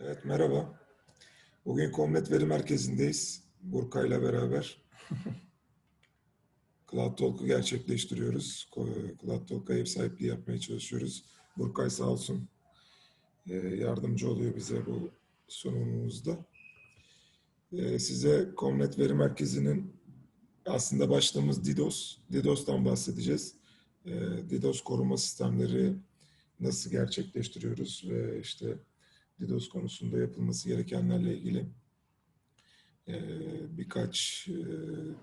Evet merhaba. Bugün Komnet Veri Merkezi'ndeyiz. Burkay'la beraber Cloud Talk'u gerçekleştiriyoruz. Cloud Talk'a ev sahipliği yapmaya çalışıyoruz. Burkay sağ olsun e, yardımcı oluyor bize bu sunumumuzda. E, Size Komnet Veri Merkezi'nin aslında başlığımız DDoS. DDoS'tan bahsedeceğiz. E, DDoS koruma sistemleri nasıl gerçekleştiriyoruz ve işte DDoS konusunda yapılması gerekenlerle ilgili e, birkaç e,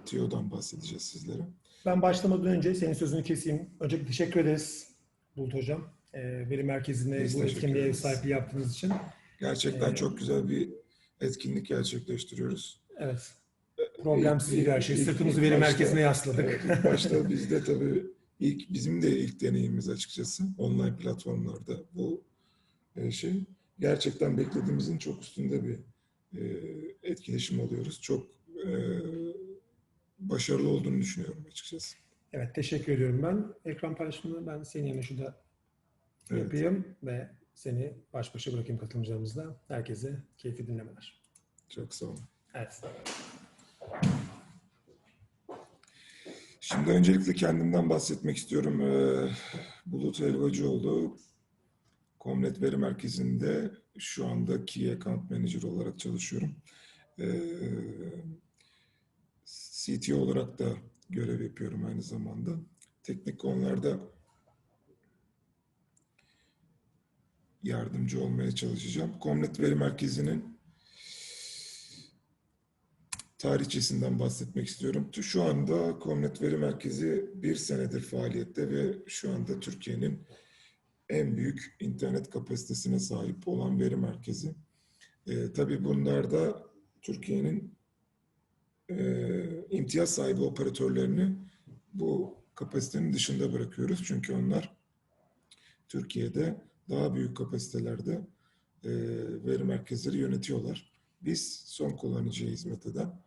tiyodan bahsedeceğiz sizlere. Ben başlamadan önce senin sözünü keseyim. Öncelikle teşekkür ederiz Bulut Hocam. Ee, veri merkezine Biz bu etkinliğe ev sahipliği yaptığınız için. Gerçekten Ee, çok güzel bir etkinlik gerçekleştiriyoruz. Evet. Problemsiz bir her şey. Sırtımızı veri başta- merkezine yasladık. Evet, başta biz de tabii ilk bizim de ilk deneyimimiz açıkçası online platformlarda bu e, şey. Gerçekten beklediğimizin çok üstünde bir e, etkileşim alıyoruz. Çok e, başarılı olduğunu düşünüyorum açıkçası. evet teşekkür ediyorum ben. Ekran paylaşımını ben senin yerine şurada Evet. yapayım ve seni baş başa bırakayım katılımcılarımızla. Herkese keyifli dinlemeler. Çok sağ olun. Evet. Şimdi öncelikle kendimden bahsetmek istiyorum. Ee, Bulut Helvacıoğlu, Komnet Veri Merkezi'nde şu anda Key Account Manager olarak çalışıyorum. Ee, CTO olarak da görev yapıyorum aynı zamanda. Teknik konularda yardımcı olmaya çalışacağım. Komnet Veri Merkezi'nin tarihçesinden bahsetmek istiyorum. Şu anda Komnet Veri Merkezi bir senedir faaliyette ve şu anda Türkiye'nin en büyük internet kapasitesine sahip olan veri merkezi. Ee, tabii bunlarda Türkiye'nin e, imtiyaz sahibi operatörlerini bu kapasitenin dışında bırakıyoruz. Çünkü onlar Türkiye'de daha büyük kapasitelerde e, veri merkezleri yönetiyorlar. Biz son kullanıcıya hizmet eden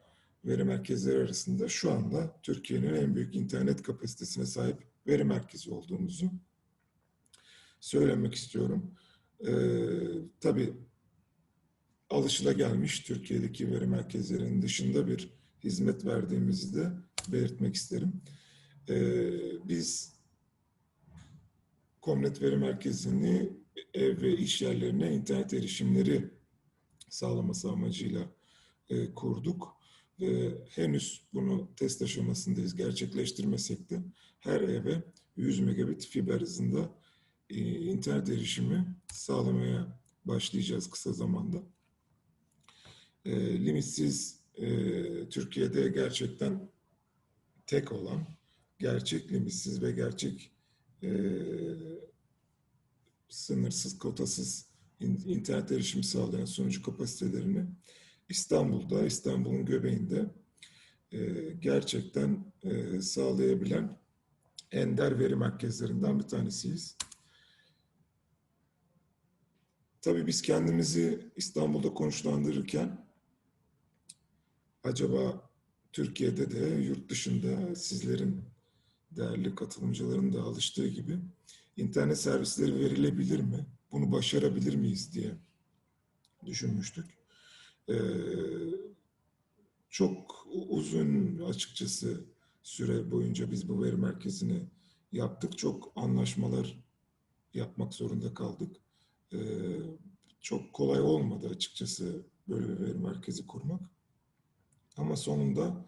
veri merkezleri arasında şu anda Türkiye'nin en büyük internet kapasitesine sahip veri merkezi olduğumuzu söylemek istiyorum. Ee, tabii alışılagelmiş Türkiye'deki veri merkezlerinin dışında bir hizmet verdiğimizi de belirtmek isterim. Ee, biz Komnet Veri Merkezi'ni ev ve iş yerlerine internet erişimleri sağlaması amacıyla e, kurduk. Ve henüz bunu test aşamasındayız. Gerçekleştirmesek de her eve 100 megabit fiber hızında e, internet erişimi sağlamaya başlayacağız kısa zamanda. E, limitsiz e, Türkiye'de gerçekten tek olan gerçek limitsiz ve gerçek e, sınırsız, kotasız in- internet erişimi sağlayan sunucu kapasitelerini İstanbul'da, İstanbul'un göbeğinde gerçekten sağlayabilen ender veri merkezlerinden bir tanesiyiz. Tabii biz kendimizi İstanbul'da konuşlandırırken acaba Türkiye'de de yurt dışında sizlerin değerli katılımcıların da alıştığı gibi internet servisleri verilebilir mi? Bunu başarabilir miyiz diye düşünmüştük. Ee, çok uzun açıkçası süre boyunca biz bu veri merkezini yaptık. Çok anlaşmalar yapmak zorunda kaldık. Ee, çok kolay olmadı açıkçası böyle bir veri merkezi kurmak. Ama sonunda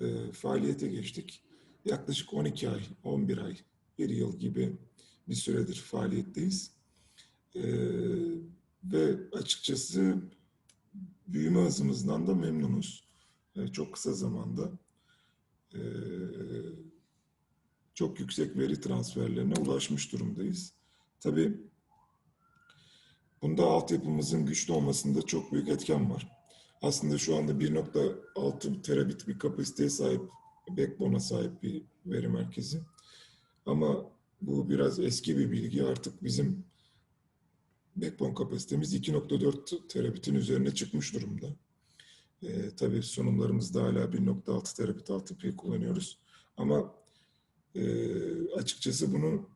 e, faaliyete geçtik. Yaklaşık 12 ay, 11 ay, bir yıl gibi bir süredir faaliyetteyiz. Ee, ve açıkçası büyüme hızımızdan da memnunuz. Ee, çok kısa zamanda e, çok yüksek veri transferlerine ulaşmış durumdayız. Tabii bunda altyapımızın güçlü olmasında çok büyük etken var. Aslında şu anda 1.6 terabit bir kapasiteye sahip, backbone'a sahip bir veri merkezi. Ama bu biraz eski bir bilgi. Artık bizim backbone kapasitemiz 2.4 terabitin üzerine çıkmış durumda. Ee, tabii sunumlarımızda hala 1.6 terabit 6P kullanıyoruz. Ama e, açıkçası bunun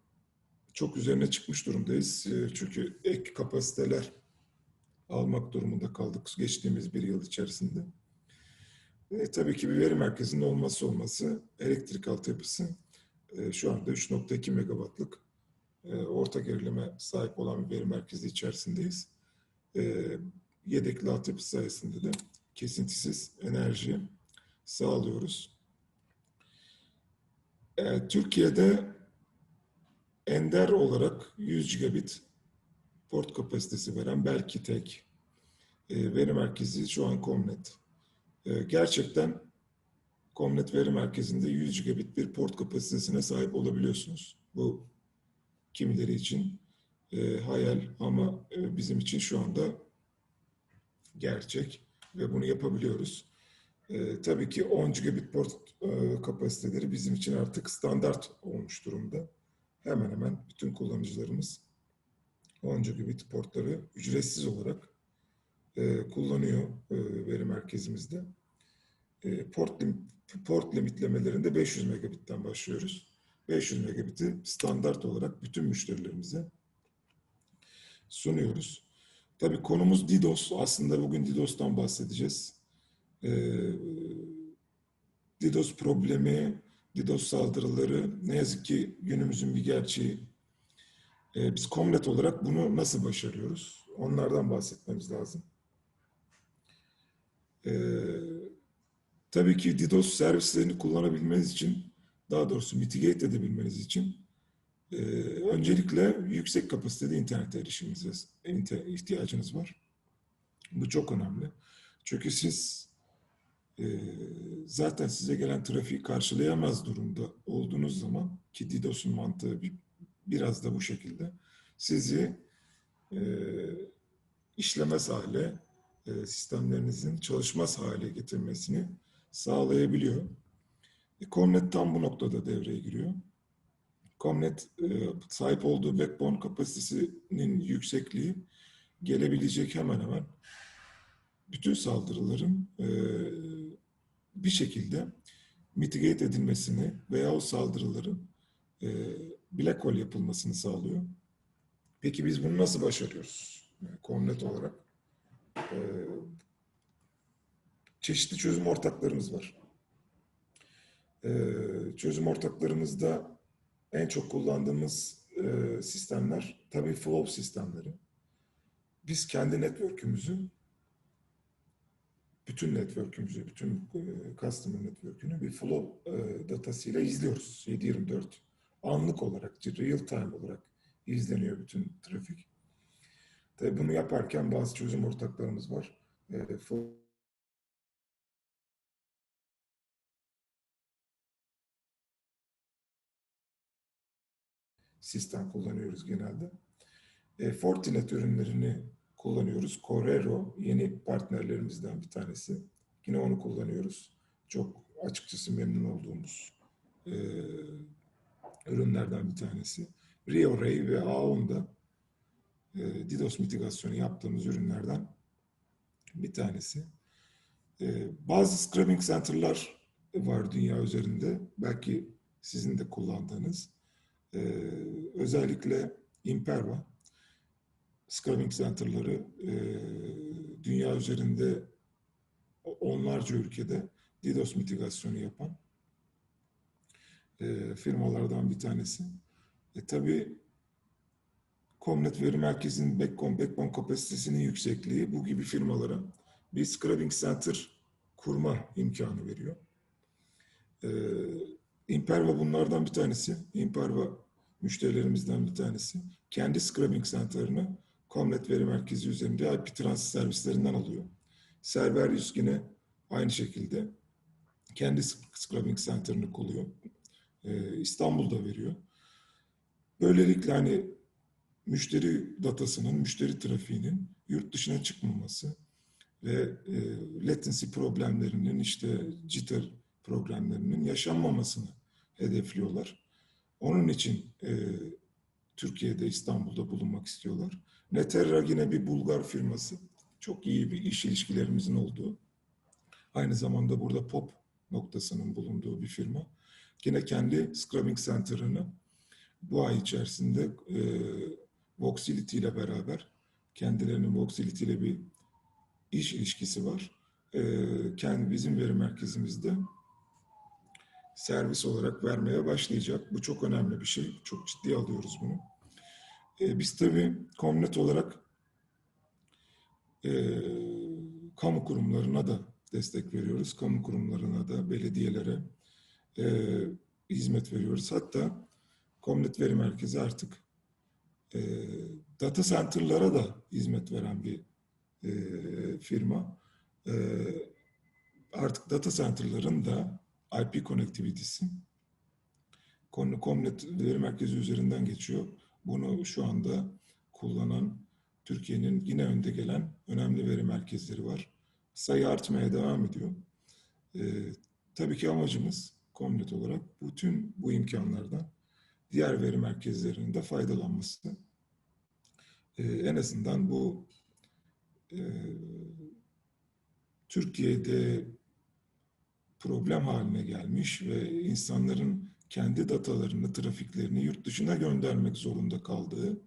çok üzerine çıkmış durumdayız. E, çünkü ek kapasiteler almak durumunda kaldık geçtiğimiz bir yıl içerisinde. E, tabii ki bir veri merkezinin olması olması elektrik altyapısı e, şu anda 3.2 megawattlık e, orta gerilime sahip olan bir veri merkezi içerisindeyiz. E, yedekli altyapı sayesinde de kesintisiz enerji sağlıyoruz. E, Türkiye'de ender olarak 100 gigabit port kapasitesi veren belki tek e, veri merkezi şu an Comnet. E, gerçekten Comnet veri merkezinde 100 gigabit bir port kapasitesine sahip olabiliyorsunuz. Bu kimileri için e, hayal ama e, bizim için şu anda gerçek ve bunu yapabiliyoruz. E, tabii ki 10 gigabit port e, kapasiteleri bizim için artık standart olmuş durumda. Hemen hemen bütün kullanıcılarımız 10 gigabit portları ücretsiz olarak e, kullanıyor e, veri merkezimizde. E, port, lim, port limitlemelerinde 500 megabitten başlıyoruz. 500 megabiti standart olarak bütün müşterilerimize sunuyoruz. Tabii konumuz DDoS. Aslında bugün DDoS'tan bahsedeceğiz. Ee, DDoS problemi, DDoS saldırıları ne yazık ki günümüzün bir gerçeği. Ee, biz Comnet olarak bunu nasıl başarıyoruz? Onlardan bahsetmemiz lazım. Ee, tabii ki DDoS servislerini kullanabilmeniz için, daha doğrusu mitigate edebilmeniz için e, öncelikle yüksek kapasitede internet erişiminize ihtiyacınız var. Bu çok önemli. Çünkü siz e, zaten size gelen trafiği karşılayamaz durumda olduğunuz zaman ki DDoS'un mantığı bir, biraz da bu şekilde sizi e, işlemez hale, e, sistemlerinizin çalışmaz hale getirmesini sağlayabiliyor. E, Comnet tam bu noktada devreye giriyor. Comnet e, sahip olduğu backbone kapasitesinin yüksekliği gelebilecek hemen hemen bütün saldırıların e, bir şekilde mitigate edilmesini veya o saldırıların e, black hole yapılmasını sağlıyor. Peki biz bunu nasıl başarıyoruz? Yani Comnet olarak e, çeşitli çözüm ortaklarımız var. E, çözüm ortaklarımızda en çok kullandığımız e, sistemler tabii flow sistemleri. Biz kendi network'ümüzü bütün network'ümüzü, bütün e, customer network'ünü bir flow e, datasıyla izliyoruz. 7-24 anlık olarak, real time olarak izleniyor bütün trafik. Tabii bunu yaparken bazı çözüm ortaklarımız var. E, flow sistem kullanıyoruz genelde. E, Fortinet ürünlerini kullanıyoruz. Corero yeni partnerlerimizden bir tanesi. Yine onu kullanıyoruz. Çok açıkçası memnun olduğumuz e, ürünlerden bir tanesi. RioRay ve Aon'da e, DDoS mitigasyonu yaptığımız ürünlerden bir tanesi. E, bazı scrubbing center'lar var dünya üzerinde. Belki sizin de kullandığınız. Ee, özellikle Imperva scrubbing center'ları e, dünya üzerinde onlarca ülkede DDoS mitigasyonu yapan e, firmalardan bir tanesi. E, tabii Comnet Veri Merkezi'nin backbone, backbone kapasitesinin yüksekliği bu gibi firmalara bir scrubbing center kurma imkanı veriyor. E, Imperva bunlardan bir tanesi. Imperva müşterilerimizden bir tanesi. Kendi scrubbing center'ını Comnet veri merkezi üzerinde IP transit servislerinden alıyor. Server yine aynı şekilde kendi scrubbing center'ını kuruyor. Ee, İstanbul'da veriyor. Böylelikle hani müşteri datasının, müşteri trafiğinin yurt dışına çıkmaması ve e, latency problemlerinin işte jitter problemlerinin yaşanmamasını hedefliyorlar. Onun için e, Türkiye'de, İstanbul'da bulunmak istiyorlar. Neterra yine bir Bulgar firması. Çok iyi bir iş ilişkilerimizin olduğu. Aynı zamanda burada POP noktasının bulunduğu bir firma. Yine kendi Scrubbing Center'ını bu ay içerisinde e, Voxility ile beraber kendilerinin Voxility ile bir iş ilişkisi var. Ee, kendi bizim veri merkezimizde servis olarak vermeye başlayacak. Bu çok önemli bir şey. Çok ciddiye alıyoruz bunu. Ee, biz tabii Komnet olarak e, kamu kurumlarına da destek veriyoruz. Kamu kurumlarına da, belediyelere e, hizmet veriyoruz. Hatta Komnet Veri Merkezi artık e, data center'lara da hizmet veren bir e, firma. E, artık data center'ların da IP connectivity'si Komnet Veri Merkezi üzerinden geçiyor. Bunu şu anda kullanan Türkiye'nin yine önde gelen önemli veri merkezleri var. Sayı artmaya devam ediyor. Ee, tabii ki amacımız Komnet olarak bütün bu imkanlardan diğer veri merkezlerinin de faydalanması. Ee, en azından bu e, Türkiye'de problem haline gelmiş ve insanların kendi datalarını, trafiklerini yurt dışına göndermek zorunda kaldığı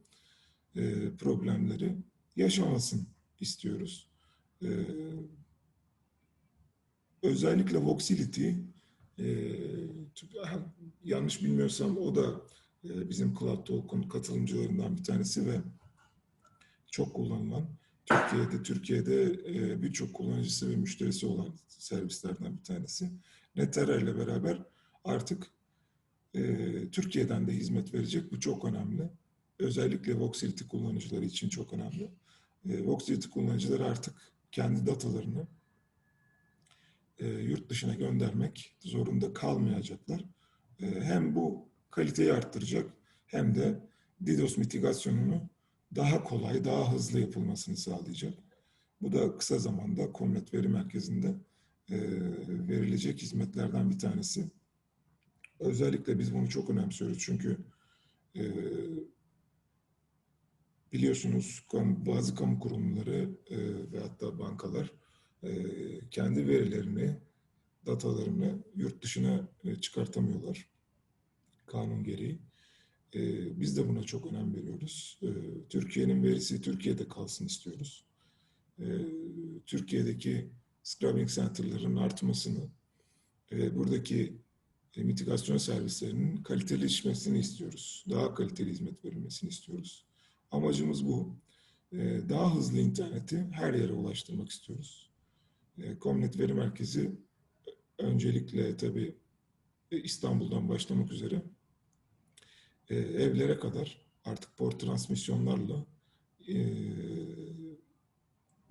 e, problemleri yaşamasın istiyoruz. E, özellikle Voxility, e, yanlış bilmiyorsam o da e, bizim Cloud Talk'un katılımcılarından bir tanesi ve çok kullanılan, Türkiye'de Türkiye'de e, birçok kullanıcısı ve müşterisi olan servislerden bir tanesi. Netera ile beraber artık e, Türkiye'den de hizmet verecek. Bu çok önemli. Özellikle Voxility kullanıcıları için çok önemli. E, Voxility kullanıcıları artık kendi datalarını e, yurt dışına göndermek zorunda kalmayacaklar. E, hem bu kaliteyi arttıracak hem de DDoS mitigasyonunu daha kolay, daha hızlı yapılmasını sağlayacak. Bu da kısa zamanda Komnet Veri Merkezi'nde e, verilecek hizmetlerden bir tanesi. Özellikle biz bunu çok önemsiyoruz çünkü e, biliyorsunuz bazı kamu kurumları e, ve hatta bankalar e, kendi verilerini, datalarını yurt dışına e, çıkartamıyorlar kanun gereği. E, biz de buna çok önem veriyoruz. E, Türkiye'nin verisi Türkiye'de kalsın istiyoruz. E, Türkiye'deki scrubbing center'ların artmasını, e, buradaki mitigasyon servislerinin kaliteli işmesini istiyoruz. Daha kaliteli hizmet verilmesini istiyoruz. Amacımız bu. E, daha hızlı interneti her yere ulaştırmak istiyoruz. Komnet Veri Merkezi öncelikle tabii e, İstanbul'dan başlamak üzere e, evlere kadar artık port transmisyonlarla e,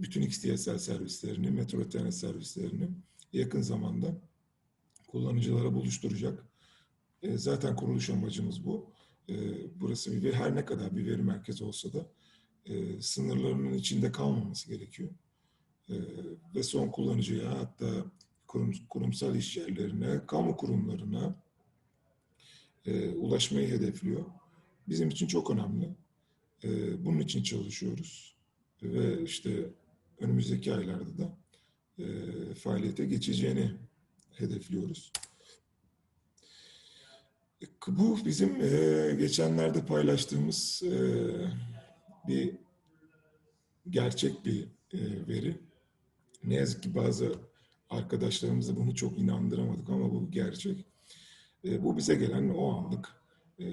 bütün XDSL servislerini, Metro Ethernet servislerini yakın zamanda kullanıcılara buluşturacak. E, zaten kuruluş amacımız bu. E, burası bir her ne kadar bir veri merkezi olsa da e, sınırlarının içinde kalmaması gerekiyor. E, ve son kullanıcıya hatta kurum, kurumsal iş yerlerine, kamu kurumlarına e, ulaşmayı hedefliyor. Bizim için çok önemli. E, bunun için çalışıyoruz. Ve işte önümüzdeki aylarda da e, faaliyete geçeceğini hedefliyoruz. E, Bu bizim e, geçenlerde paylaştığımız e, bir gerçek bir e, veri. Ne yazık ki bazı arkadaşlarımızla bunu çok inandıramadık ama bu gerçek. E, bu bize gelen o anlık e,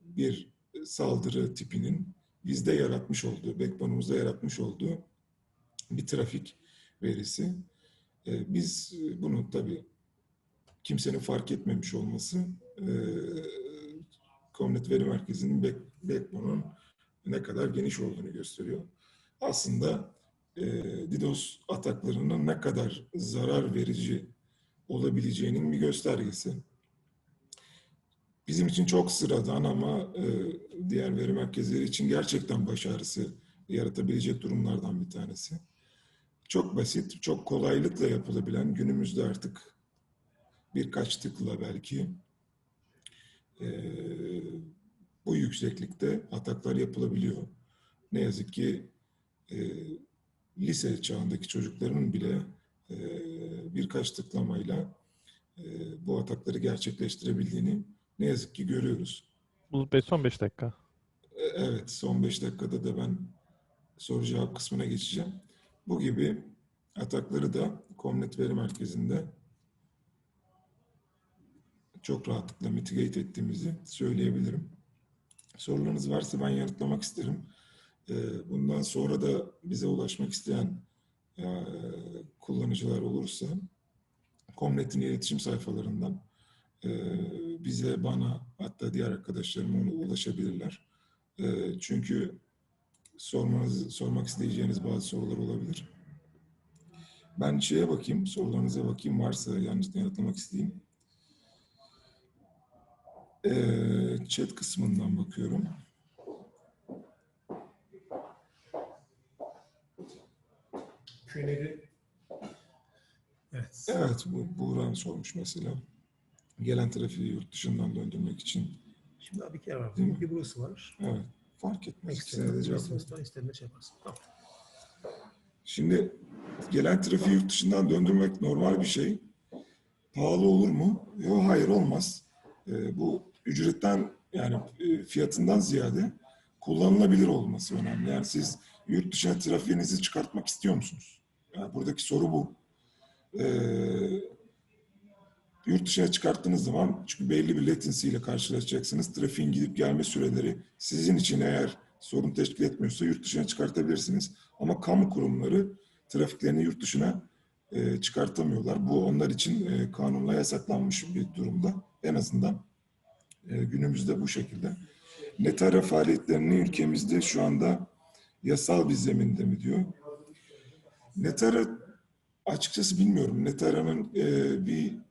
bir saldırı tipinin bizde yaratmış olduğu, backbone'umuzda yaratmış olduğu bir trafik verisi. E, biz bunu tabii kimsenin fark etmemiş olması e, Komnet Veri Merkezi'nin back, backbone'un ne kadar geniş olduğunu gösteriyor. Aslında e, DDoS ataklarının ne kadar zarar verici olabileceğinin bir göstergesi. Bizim için çok sıradan ama e, diğer veri merkezleri için gerçekten baş ağrısı yaratabilecek durumlardan bir tanesi. Çok basit, çok kolaylıkla yapılabilen günümüzde artık birkaç tıkla belki e, bu yükseklikte ataklar yapılabiliyor. Ne yazık ki e, lise çağındaki çocukların bile e, birkaç tıklamayla e, bu atakları gerçekleştirebildiğini ne yazık ki görüyoruz. Bu son 5 dakika. E, Evet, son 5 dakikada da ben soru cevap kısmına geçeceğim. Bu gibi atakları da Komnet Veri Merkezi'nde çok rahatlıkla mitigate ettiğimizi söyleyebilirim. Sorularınız varsa ben yanıtlamak isterim. Ee, Bundan sonra da bize ulaşmak isteyen e, kullanıcılar olursa Komnet'in iletişim sayfalarından e, bize, bana hatta diğer arkadaşlarıma ulaşabilirler. E, Çünkü sormanız, sormak isteyeceğiniz bazı sorular olabilir. Ben şeye bakayım, sorularınıza bakayım varsa yanlış yanıtlamak isteyeyim. Ee, chat kısmından bakıyorum. Q&A'de Evet. Evet, bu Buğra'nın sormuş mesela. Gelen trafiği yurt dışından döndürmek için. Şimdi abi bir kere var. Bir burası var. Evet, fark etmez. İkisine de cevap şey yaparsın. Tamam. Şimdi gelen trafiği yurt dışından döndürmek normal bir şey. Pahalı olur mu? Yok, hayır olmaz. Ee, bu ücretten yani e, fiyatından ziyade kullanılabilir olması önemli. Yani siz yurt dışına trafiğinizi çıkartmak istiyor musunuz? Yani buradaki soru bu. Ee, yurt dışına çıkarttığınız zaman çünkü belli bir latency ile karşılaşacaksınız. Trafiğin gidip gelme süreleri sizin için eğer sorun teşkil etmiyorsa yurt dışına çıkartabilirsiniz. Ama kamu kurumları trafiklerini yurt dışına e, çıkartamıyorlar. Bu onlar için e, kanunla yasaklanmış bir durumda. En azından e, günümüzde bu şekilde. Netara faaliyetlerini ülkemizde şu anda yasal bir zeminde mi diyor. Netara açıkçası bilmiyorum. Netara'nın e, bir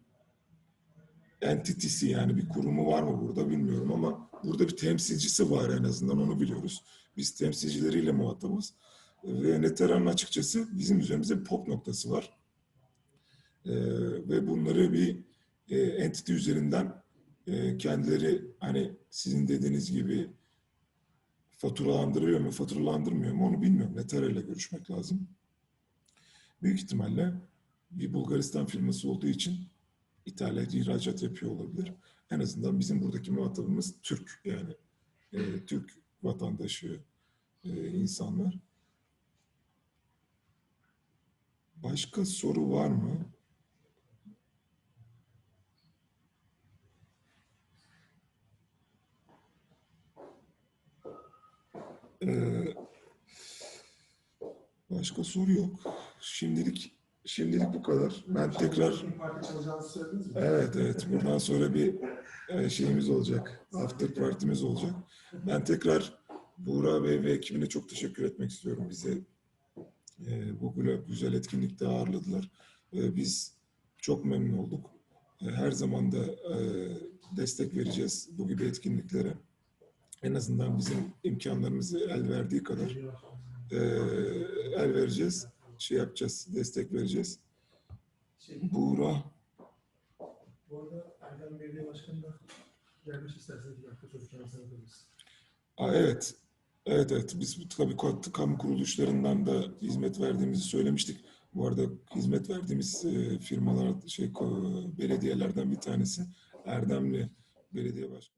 entitisi yani bir kurumu var mı burada bilmiyorum ama burada bir temsilcisi var en azından onu biliyoruz. Biz temsilcileriyle muhatabız. Ve Netara'nın açıkçası bizim üzerimizde bir pop noktası var. Ee, ve bunları bir e, entity üzerinden e, kendileri hani sizin dediğiniz gibi faturalandırıyor mu, faturalandırmıyor mu onu bilmiyorum. Netara ile görüşmek lazım. Büyük ihtimalle bir Bulgaristan firması olduğu için ithalat, ihracat yapıyor olabilir. En azından bizim buradaki muhatabımız Türk yani e, Türk vatandaşı e, insanlar. Başka soru var mı? Ee, başka soru yok. Şimdilik şimdilik bu kadar. Ben tekrar? Evet evet buradan sonra bir e, şeyimiz olacak. After partimiz olacak. Ben tekrar Buğra Bey ve ekibine çok teşekkür etmek istiyorum. Bize e, bu gü- güzel etkinlikte ağırladılar. E, Biz çok memnun olduk. Her zaman da destek vereceğiz bu gibi etkinliklere. En azından bizim imkanlarımız el verdiği kadar el vereceğiz. Şey yapacağız, destek vereceğiz. Şey, Buğra bu arada Erdem Belediye Başkanı da gelmiş isterseniz bir dakika çocuklarına sanatabiliriz. Aa, evet. Evet evet. Biz bu tabii kamu kuruluşlarından da hizmet verdiğimizi söylemiştik. Bu arada hizmet verdiğimiz e, firmalar şey belediyelerden bir tanesi Erdemli Belediye Başkanı.